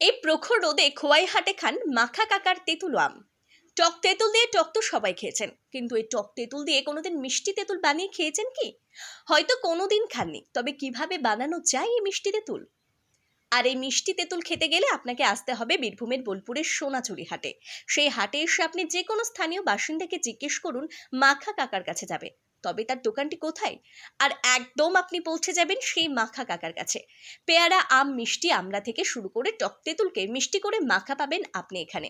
এই প্রখর রোদে খোয়াই হাটে খান মাখা কাকার তেঁতুল আম। টক তেঁতুল দিয়ে টক তো সবাই খেয়েছেন। কিন্তু এই টক তেঁতুল দিয়ে কোনোদিন মিষ্টি তেঁতুল বানিয়ে খেয়েছেন কি? হয়তো কোনোদিন খাননি, তবে কীভাবে বানানো যায় এই মিষ্টি তেঁতুল? আর এই মিষ্টি তেঁতুল খেতে গেলে আপনাকে আসতে হবে বীরভূমের বোলপুরের সোনাচুরি হাটে। সেই হাটে এসে আপনি যে কোনো স্থানীয় বাসিন্দাকে জিজ্ঞেস করুন, মাখা কাকার কাছে যাবে। তবে তার দোকানটি কোথায়? আর একদম আপনি পৌঁছে যাবেন সেই মাখা কাকার কাছে। পেয়ারা, আম, মিষ্টি আমড়া থেকে শুরু করে টক তেঁতুলকে মিষ্টি করে মাখা পাবেন আপনি এখানে।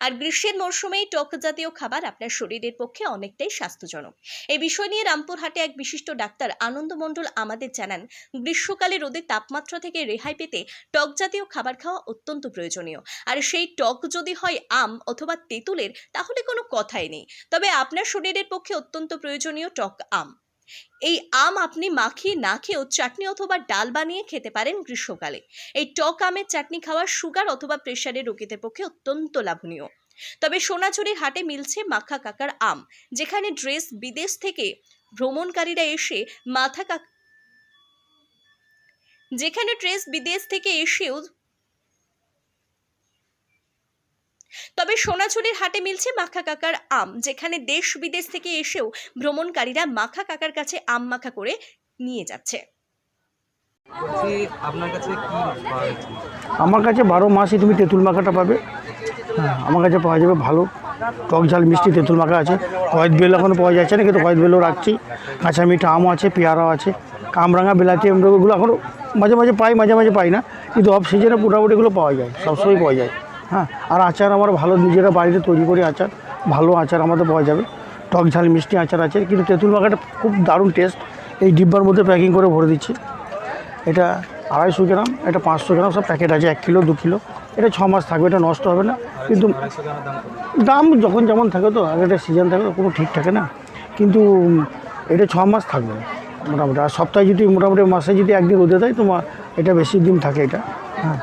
আর গ্রীষ্মের মরশুমেই টক জাতীয় খাবার আপনার শরীরের পক্ষে অনেকটাই স্বাস্থ্যজনক। এই বিষয় নিয়ে রামপুরহাটে এক বিশিষ্ট ডাক্তার আনন্দ মণ্ডল আমাদের জানান, গ্রীষ্মকালে রোদের তাপমাত্রা থেকে রেহাই পেতে টক জাতীয় খাবার খাওয়া অত্যন্ত প্রয়োজনীয়। আর সেই টক যদি হয় আম অথবা তেঁতুলের, তাহলে কোনো কথাই নেই। তবে আপনার শরীরের পক্ষে অত্যন্ত প্রয়োজনীয় টক আম। এই আম আপনি মাখিয়ে না খেয়েও চাটনি অথবা ডাল বানিয়ে খেতে পারেন গ্রীষ্মকালে। এই টক আমের চাটনি খাওয়া সুগার অথবা প্রেশারের রোগীদের পক্ষে অত্যন্ত লাভনীয়। তবে সোনাঝুরির হাটে মিলছে মাখা কাকার আম, যেখানে ড্রেস বিদেশ থেকে ভ্রমণকারীরা এসে মাথা কাক যেখানে ড্রেস বিদেশ থেকে এসেও তবে সোনাঝুরির হাটে মিলছে মাখা কাকার আম যেখানে দেশ বিদেশ থেকে এসেও ভ্রমণকারীরা মাখা কাকার কাছে আম মাখা করে নিয়ে যাচ্ছে। আপনার কাছে কি আমার কাছে বারো মাসে তুমি তেঁতুল মাখাটা পাবে। হ্যাঁ আমার কাছে পাওয়া যাবে ভালো। টক ঝাল মিষ্টি তেঁতুল মাখা আছে। কয়েদ বেল এখনও পাওয়া যাচ্ছে না কিন্তু কয়েদ বেলও রাখছি। কাঁচা মিঠা আমও আছে পেয়ারাও আছে। কামরাঙা বিলাতি এগুলো এখনও মাঝে মাঝে পাই মাঝে মাঝে পাই না। কিন্তু অফ সিজনে মোটামুটি এগুলো পাওয়া যায় সবসময় পাওয়া যায়। হ্যাঁ আর আচার আমার ভালো, নিজেরা বাড়িতে তৈরি করি আচার, ভালো আচার আমাদের পাওয়া যাবে। টক ঝাল, মিষ্টি আচার আছে, কিন্তু তেঁতুল মাখাটা খুব দারুণ টেস্ট এই ডিব্বার মধ্যে প্যাকিং করে ভরে দিচ্ছি। এটা আড়াইশো গ্রাম, এটা পাঁচশো গ্রাম, সব প্যাকেট আছে, এক কিলো, দু কিলো। এটা ছ মাস থাকবে, এটা নষ্ট হবে না। কিন্তু দাম যখন যেমন থাকে তো আগে একটা সিজন থাকে কোনো ঠিক থাকে না। কিন্তু এটা ছ মাস থাকবে, মোটামুটি। আর সপ্তাহে যদি, মোটামুটি মাসে যদি একদিন রোদে দেয় তোমার এটা বেশি দিন থাকে এটা। হ্যাঁ।